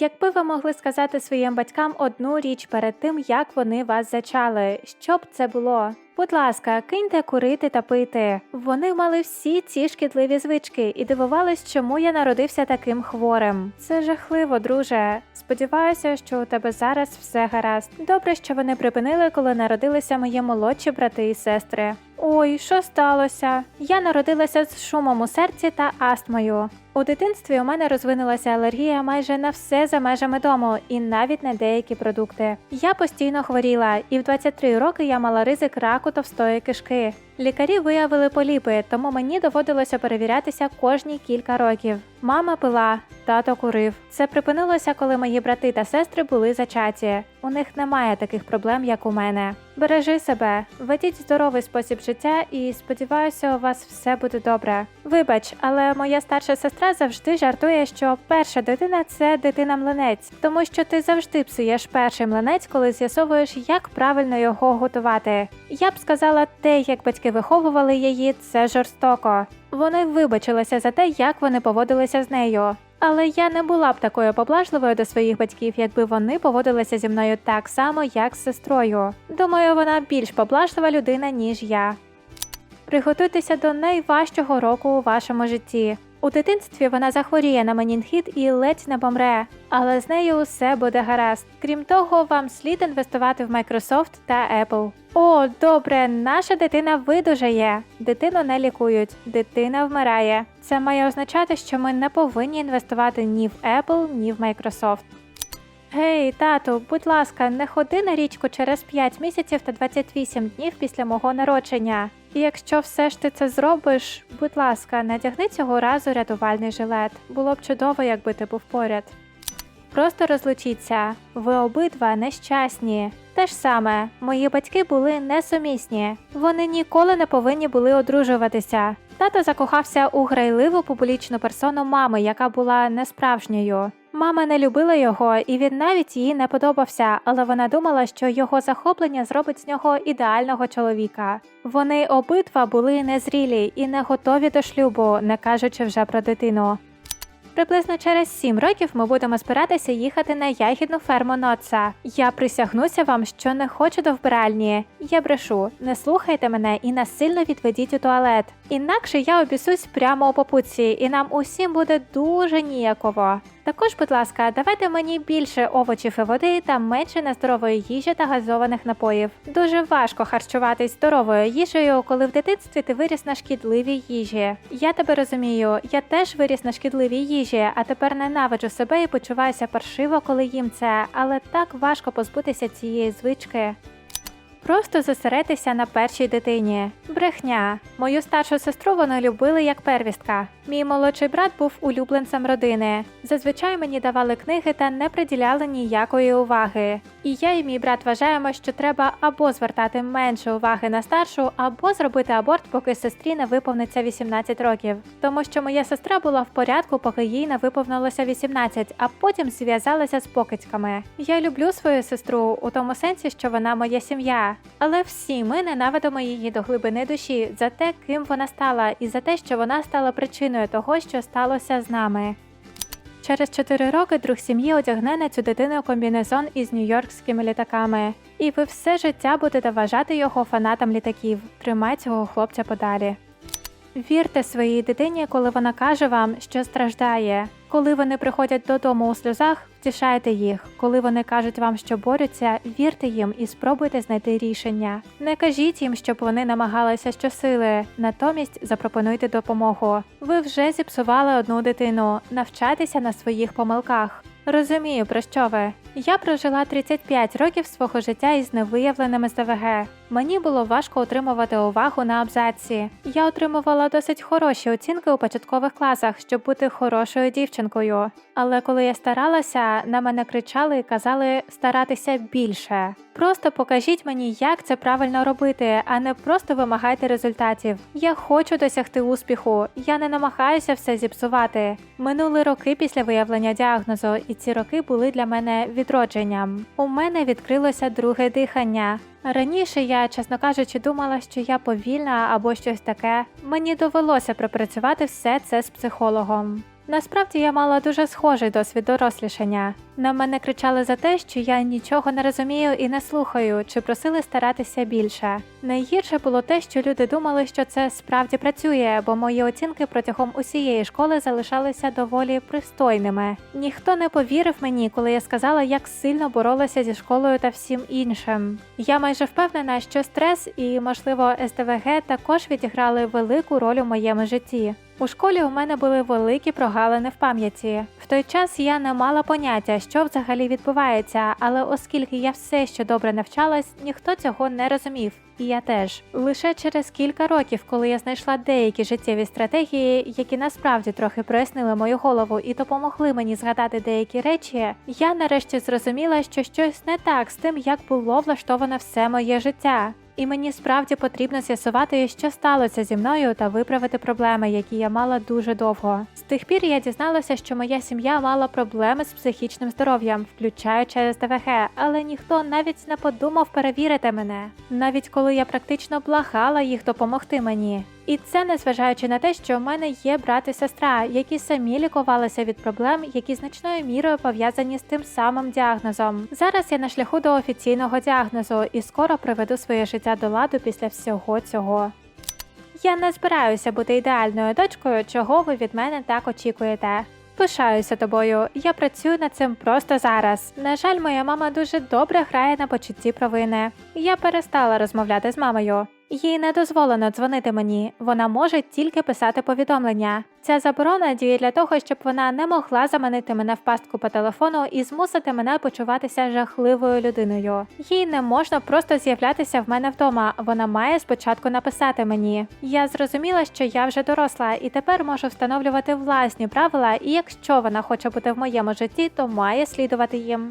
Якби ви могли сказати своїм батькам одну річ перед тим, як вони вас зачали, що б це було? Будь ласка, киньте курити та пити. Вони мали всі ці шкідливі звички і дивувались, чому я народився таким хворим. Це жахливо, друже. Сподіваюся, що у тебе зараз все гаразд. Добре, що вони припинили, коли народилися мої молодші брати і сестри. Ой, що сталося? Я народилася з шумом у серці та астмою. У дитинстві у мене розвинулася алергія майже на все за межами дому і навіть на деякі продукти. Я постійно хворіла, і в 23 роки я мала ризик раку товстої кишки. Лікарі виявили поліпи, тому мені доводилося перевірятися кожні кілька років. Мама пила, тато курив. Це припинилося, коли мої брати та сестри були зачаті. У них немає таких проблем, як у мене. Бережи себе, ведіть здоровий спосіб життя і сподіваюся, у вас все буде добре. Вибач, але моя старша сестра завжди жартує, що перша дитина це дитина-млинець, тому що ти завжди псуєш перший млинець, коли з'ясовуєш, як правильно його готувати. Я б сказала, те, як батьки виховували її, це жорстоко. Вони вибачилися за те, як вони поводилися з нею. Але я не була б такою поблажливою до своїх батьків, якби вони поводилися зі мною так само, як з сестрою. Думаю, вона більш поблажлива людина, ніж я. Приготуйтеся до найважчого року у вашому житті. У дитинстві вона захворіє на менінгіт і ледь не помре, але з нею усе буде гаразд. Крім того, вам слід інвестувати в Microsoft та Apple. О, добре, наша дитина видужає. Дитину не лікують, дитина вмирає. Це має означати, що ми не повинні інвестувати ні в Apple, ні в Microsoft. Гей, тату, будь ласка, не ходи на річку через 5 місяців та 28 днів після мого народження. І якщо все ж ти це зробиш, будь ласка, надягни цього разу рятувальний жилет. Було б чудово, якби ти був поряд. Просто розлучіться. Ви обидва нещасні. Те ж саме, мої батьки були несумісні. Вони ніколи не повинні були одружуватися. Тато закохався у грайливу публічну персону мами, яка була несправжньою. Мама не любила його, і він навіть їй не подобався, але вона думала, що його захоплення зробить з нього ідеального чоловіка. Вони обидва були незрілі і не готові до шлюбу, не кажучи вже про дитину. Приблизно через сім років ми будемо збиратися їхати на ягідну ферму Ноца. Я присягнуся вам, що не хочу до вбиральні. Я брешу, не слухайте мене і насильно відведіть у туалет. Інакше я обісусь прямо у попутці, і нам усім буде дуже ніяково. Також, будь ласка, давайте мені більше овочів і води та менше нездорової їжі та газованих напоїв. Дуже важко харчуватись здоровою їжею, коли в дитинстві ти виріс на шкідливій їжі. Я тебе розумію, я теж виріс на шкідливій їжі, а тепер ненавиджу себе і почуваюся паршиво, коли їм це, але так важко позбутися цієї звички. Просто зосередитися на першій дитині. Брехня. Мою старшу сестру вони любили як первістка. Мій молодший брат був улюбленцем родини. Зазвичай мені давали книги та не приділяли ніякої уваги. І я і мій брат вважаємо, що треба або звертати менше уваги на старшу, або зробити аборт, поки сестрі не виповниться 18 років. Тому що моя сестра була в порядку, поки їй не виповнилося 18, а потім зв'язалася з покидьками. Я люблю свою сестру у тому сенсі, що вона моя сім'я. Але всі ми ненавидимо її до глибини душі за те, ким вона стала, і за те, що вона стала причиною того, що сталося з нами. Через 4 роки друг сім'ї одягне на цю дитину комбінезон із нью-йоркськими літаками. І ви все життя будете вважати його фанатом літаків. Тримай цього хлопця подалі. Вірте своїй дитині, коли вона каже вам, що страждає. Коли вони приходять додому у сльозах, втішайте їх. Коли вони кажуть вам, що борються, вірте їм і спробуйте знайти рішення. Не кажіть їм, щоб вони намагалися щосили. Натомість запропонуйте допомогу. Ви вже зіпсували одну дитину. Навчайтеся на своїх помилках. Розумію, про що ви. Я прожила 35 років свого життя із невиявленими ЗВГ. Мені було важко отримувати увагу на абзаці. Я отримувала досить хороші оцінки у початкових класах, щоб бути хорошою дівчинкою. Але коли я старалася, на мене кричали і казали старатися більше. Просто покажіть мені, як це правильно робити, а не просто вимагайте результатів. Я хочу досягти успіху. Я не намагаюся все зіпсувати. Минули роки після виявлення діагнозу, і ці роки були для мене відродженням. У мене відкрилося друге дихання. Раніше я, чесно кажучи, думала, що я повільна або щось таке. Мені довелося пропрацювати все це з психологом. Насправді я мала дуже схожий досвід дорослішання. На мене кричали за те, що я нічого не розумію і не слухаю, чи просили старатися більше. Найгірше було те, що люди думали, що це справді працює, бо мої оцінки протягом усієї школи залишалися доволі пристойними. Ніхто не повірив мені, коли я сказала, як сильно боролася зі школою та всім іншим. Я майже впевнена, що стрес і, можливо, СДВГ також відіграли велику роль у моєму житті. У школі у мене були великі прогалини в пам'яті. В той час я не мала поняття, що взагалі відбувається, але оскільки я все ще добре навчалась, ніхто цього не розумів. І я теж лише через кілька років, коли я знайшла деякі життєві стратегії, які насправді трохи прояснили мою голову і допомогли мені згадати деякі речі, я нарешті зрозуміла, що щось не так з тим, як було влаштовано все моє життя. І мені справді потрібно з'ясувати, що сталося зі мною та виправити проблеми, які я мала дуже довго. З тих пір я дізналася, що моя сім'я мала проблеми з психічним здоров'ям, включаючи СДВГ, але ніхто навіть не подумав перевірити мене, навіть коли я практично благала їх допомогти мені. І це незважаючи на те, що в мене є брат і сестра, які самі лікувалися від проблем, які значною мірою пов'язані з тим самим діагнозом. Зараз я на шляху до офіційного діагнозу і скоро приведу своє життя до ладу після всього цього. Я не збираюся бути ідеальною дочкою, чого ви від мене так очікуєте. Пишаюся тобою, я працюю над цим просто зараз. На жаль, моя мама дуже добре грає на почутті провини. Я перестала розмовляти з мамою. Їй не дозволено дзвонити мені, вона може тільки писати повідомлення. Ця заборона діє для того, щоб вона не могла заманити мене в пастку по телефону і змусити мене почуватися жахливою людиною. Їй не можна просто з'являтися в мене вдома. Вона має спочатку написати мені. Я зрозуміла, що я вже доросла і тепер можу встановлювати власні правила, і якщо вона хоче бути в моєму житті, то має слідувати їм.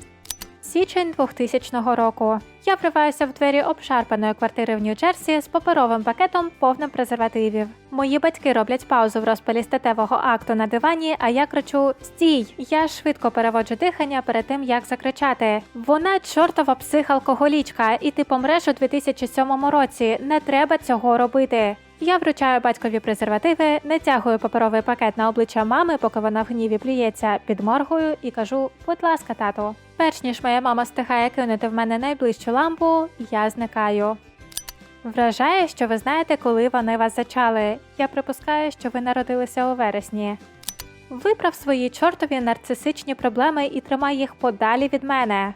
Січень 2000 року. Я вриваюся в двері обшарпаної квартири в Нью-Джерсі з паперовим пакетом повним презервативів. Мої батьки роблять паузу в розпалі статевого акту на дивані, а я кричу Стій! Я швидко переводжу дихання перед тим, як закричати. Вона чортова психалкоголічка, і ти помреш у 2007 році. Не треба цього робити. Я вручаю батькові презервативи, натягую паперовий пакет на обличчя мами, поки вона в гніві плюється, підморгую і кажу: будь ласка, тату. Перш ніж моя мама встигає кинути в мене найближчу лампу, я зникаю. Вражає, що ви знаєте, коли вони вас зачали. Я припускаю, що ви народилися у вересні. Виправ свої чортові нарцисичні проблеми і тримай їх подалі від мене.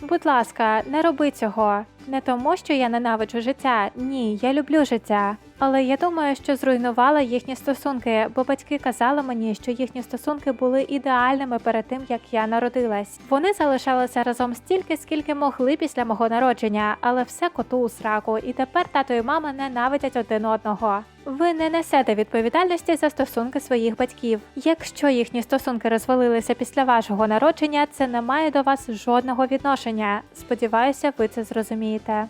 Будь ласка, не роби цього. Не тому, що я ненавиджу життя. Ні, я люблю життя. Але я думаю, що зруйнувала їхні стосунки, бо батьки казали мені, що їхні стосунки були ідеальними перед тим, як я народилась. Вони залишалися разом стільки, скільки могли після мого народження, але все коту у сраку, і тепер тато і мама ненавидять один одного. Ви не несете відповідальності за стосунки своїх батьків. Якщо їхні стосунки розвалилися після вашого народження, це не має до вас жодного відношення. Сподіваюся, ви це зрозумієте.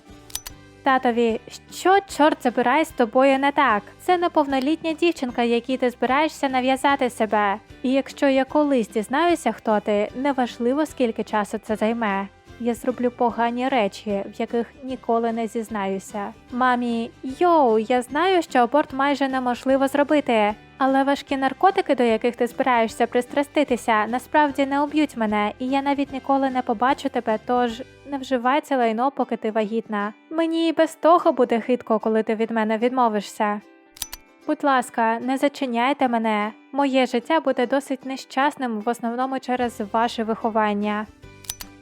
Татові, що чорт забирає з тобою не так? Це неповнолітня дівчинка, якій ти збираєшся нав'язати себе. І якщо я колись дізнаюся, хто ти, неважливо скільки часу це займе. Я зроблю погані речі, в яких ніколи не зізнаюся. Мамі, йоу, я знаю, що аборт майже неможливо зробити. Але важкі наркотики, до яких ти збираєшся пристраститися, насправді не уб'ють мене, і я навіть ніколи не побачу тебе, тож не вживай це лайно, поки ти вагітна. Мені і без того буде хитко, коли ти від мене відмовишся. Будь ласка, не зачиняйте мене. Моє життя буде досить нещасним, в основному через ваше виховання.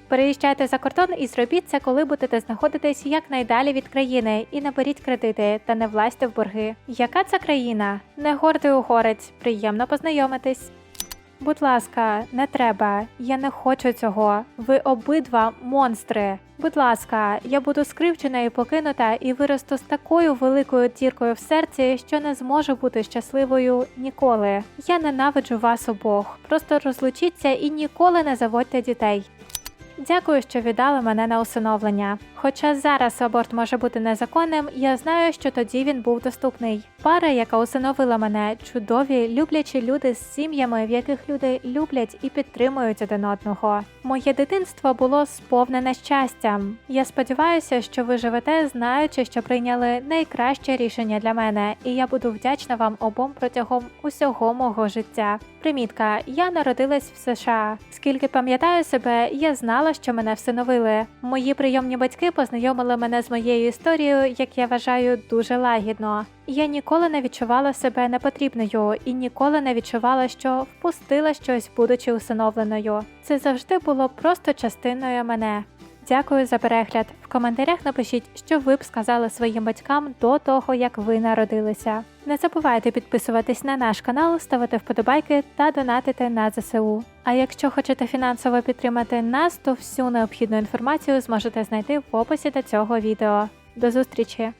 Переїжджайте за кордон і зробіть це, коли будете знаходитись якнайдалі від країни, і наберіть кредити та не влазьте в борги. Яка це країна? Не гордий угорець, приємно познайомитись. Будь ласка, не треба. Я не хочу цього. Ви обидва монстри. Будь ласка, я буду скривчена і покинута і виросту з такою великою діркою в серці, що не зможу бути щасливою ніколи. Я ненавиджу вас обох. Просто розлучіться і ніколи не заводьте дітей. Дякую, що віддали мене на усиновлення. Хоча зараз аборт може бути незаконним, я знаю, що тоді він був доступний. Пара, яка усиновила мене, чудові, люблячі люди з сім'ями, в яких люди люблять і підтримують один одного. Моє дитинство було сповнене щастям. Я сподіваюся, що ви живете, знаючи, що прийняли найкраще рішення для мене, і я буду вдячна вам обом протягом усього мого життя. Примітка: я народилась в США. Скільки пам'ятаю себе, я знала, що мене всиновили. Мої прийомні батьки познайомили мене з моєю історією, як я вважаю, дуже лагідно. Я ніколи не відчувала себе непотрібною і ніколи не відчувала, що впустила щось, будучи усиновленою. Це завжди було просто частиною мене. Дякую за перегляд. В коментарях напишіть, що ви б сказали своїм батькам до того, як ви народилися. Не забувайте підписуватись на наш канал, ставити вподобайки та донатити на ЗСУ. А якщо хочете фінансово підтримати нас, то всю необхідну інформацію зможете знайти в описі до цього відео. До зустрічі!